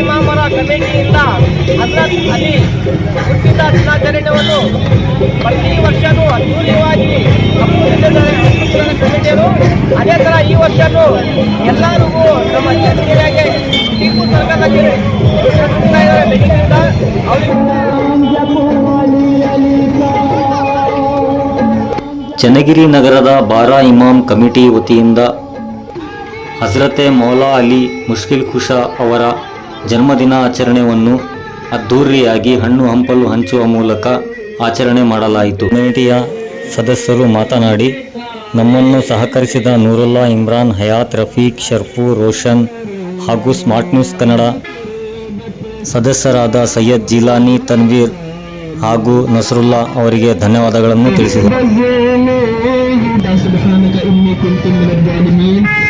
ಇಮಾಮರ ಕಮಿಟಿಯಿಂದ ಹಜರತ್ ಅಲಿ ಹುಟ್ಟಿದ ದಿನಾಚರಣೆಯನ್ನು ಪ್ರತಿ ವರ್ಷವೂ ಹಮ್ಮಿಕೊಂಡಿದ್ದಾರೆ ಕಮಿಟಿಯರು. ಅದೇ ಥರ ಈ ವರ್ಷನೂ ಎಲ್ಲರಿಗೂ ನಮ್ಮ ಚರ್ಚೆಯಾಗೆ ಟಿಪ್ಪು ಸರ್ಕಾರಕ್ಕೆ ಚನ್ನಗಿರಿ ನಗರದ ಬಾರಾ ಇಮಾಮ್ ಕಮಿಟಿ ವತಿಯಿಂದ ಹಜರತೆ ಮೌಲಾ ಅಲಿ ಮುಷ್ಕಿಲ್ ಖುಷಾ ಅವರ ಜನ್ಮದಿನ ಆಚರಣೆಯನ್ನು ಅದ್ಧೂರಿಯಾಗಿ ಹಣ್ಣು ಹಂಪಲು ಹಂಚುವ ಮೂಲಕ ಆಚರಣೆ ಮಾಡಲಾಯಿತು. ಕಮಿಟಿಯ ಸದಸ್ಯರು ಮಾತನಾಡಿ, ನಮ್ಮನ್ನು ಸಹಕರಿಸಿದ ನೂರುಲ್ಲಾ ಇಮ್ರಾನ್, ಹಯಾತ್, ರಫೀಕ್ ಶರ್ಫು ರೋಷನ್ ಹಾಗೂ ಸ್ಮಾರ್ಟ್ ನ್ಯೂಸ್ ಕನ್ನಡ ಸದಸ್ಯರಾದ ಸೈಯದ್ ಜಿಲಾನಿ, ತನ್ವೀರ್ ಹಾಗೂ ನಸರುಲ್ಲಾ ಅವರಿಗೆ ಧನ್ಯವಾದಗಳನ್ನು ತಿಳಿಸಿದರು.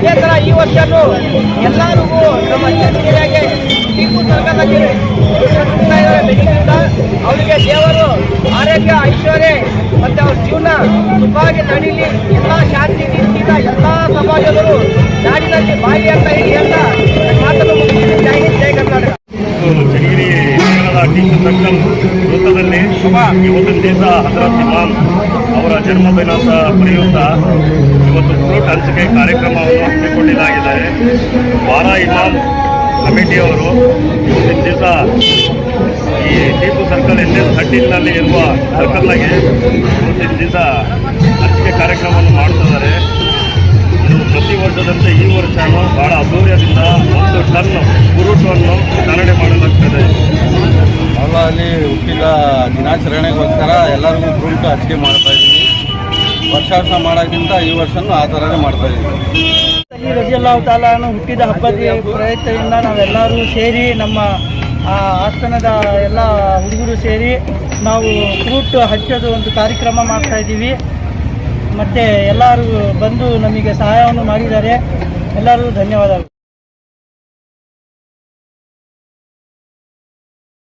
ಅದೇ ಥರ ಈ ವರ್ಷನೂ ಎಲ್ಲರಿಗೂ ನಮ್ಮ ಚರ್ಚೆಯಾಗಿ ಟಿಪ್ಪು ಸರ್ಕಾರದಲ್ಲಿ ಅವರಿಗೆ ದೇವರು, ಆರೋಗ್ಯ, ಐಶ್ವರ್ಯ ಮತ್ತೆ ಅವ್ರ ಜೀವನ ಸುಖವಾಗಿ ನಡೀಲಿ. ಎಲ್ಲ ಶಾಂತಿ, ನೀತಿಯಿಂದ ಎಲ್ಲ ಸಮಾಜದವರು ನಾಡಿನಲ್ಲಿ ಭಾಗಿಯಾಗ್ತಾ ಹೇಳಿ ಅಂತ ಮಾತನ್ನು ಮುಗಿಸಿ ಜೈ ಹಿಂದ್, ಜೈ ಕರ್ನಾಟಕ. ವೃತ್ತದಲ್ಲಿ ಇವತ್ತಿನ ಹಜರತ್ ಅವರ ಜನ್ಮದಿನ ಪ್ರಯುಕ್ತ ಇವತ್ತು ಫ್ರೂಟ್ ಹಂಚಿಕೆ ಕಾರ್ಯಕ್ರಮವನ್ನು ಹಮ್ಮಿಕೊಂಡಿದ್ದಾಗಿದೆ ವಾರ ಇಮಾಮ್ ಕಮಿಟಿಯವರು ಇವತ್ತಿನ ದಿವಸ ಈ ಟಿಪು ಸರ್ಕಲ್ ಎನ್ ಎಸ್ ಹಟ್ಟಿನಲ್ಲಿ ಇರುವ ಸರ್ಕಲ್ನಾಗೆ ಇವತ್ತಿನ ದಿವಸ ಹಂಚಿಕೆ ಕಾರ್ಯಕ್ರಮವನ್ನು ಮಾಡ್ತಿದ್ದಾರೆ ಪ್ರತಿ ವರ್ಷದಂತೆ ಈ ವರ್ಷನೂ ಬಹಳ ಅದ್ದೂರ್ಯದಿಂದ ಒಂದು ಟನ್ ಫ್ರೂಟನ್ನು ವಿತರಣೆ ಮಾಡಲಾಗ್ತದೆ. ಅಲ್ಲ ಅಲ್ಲಿ ಹುಟ್ಟಿದ ದಿನಾಚರಣೆಗೋಸ್ಕರ ಎಲ್ಲರಿಗೂ ಫ್ರೂಟ್ ಹಂಚಿಕೆ ಮಾಡ್ತಾ ಇದ್ದೀವಿ. ವರ್ಷ ಮಾಡೋಕ್ಕಿಂತ ಈ ವರ್ಷನೂ ಆ ಥರನೇ ಮಾಡ್ತಾ ಇದ್ದೀವಿ ಈ ರಜಿಯಲ್ಲಾಹು ತಾಲಾನು ಹುಟ್ಟಿದ ಹಬ್ಬದ ಪ್ರಯತ್ನದಿಂದ ನಾವೆಲ್ಲರೂ ಸೇರಿ ನಮ್ಮ ಆಸ್ಥಾನದ ಎಲ್ಲ ಹುಡುಗರು ಸೇರಿ ನಾವು ಫ್ರೂಟ್ ಹಚ್ಚೋದು ಒಂದು ಕಾರ್ಯಕ್ರಮ ಮಾಡ್ತಾ ಇದ್ದೀವಿ. ಮತ್ತು ಎಲ್ಲರೂ ಬಂದು ನಮಗೆ ಸಹಾಯವನ್ನು ಮಾಡಿದ್ದಾರೆ. ಎಲ್ಲರಿಗೂ ಧನ್ಯವಾದಗಳು.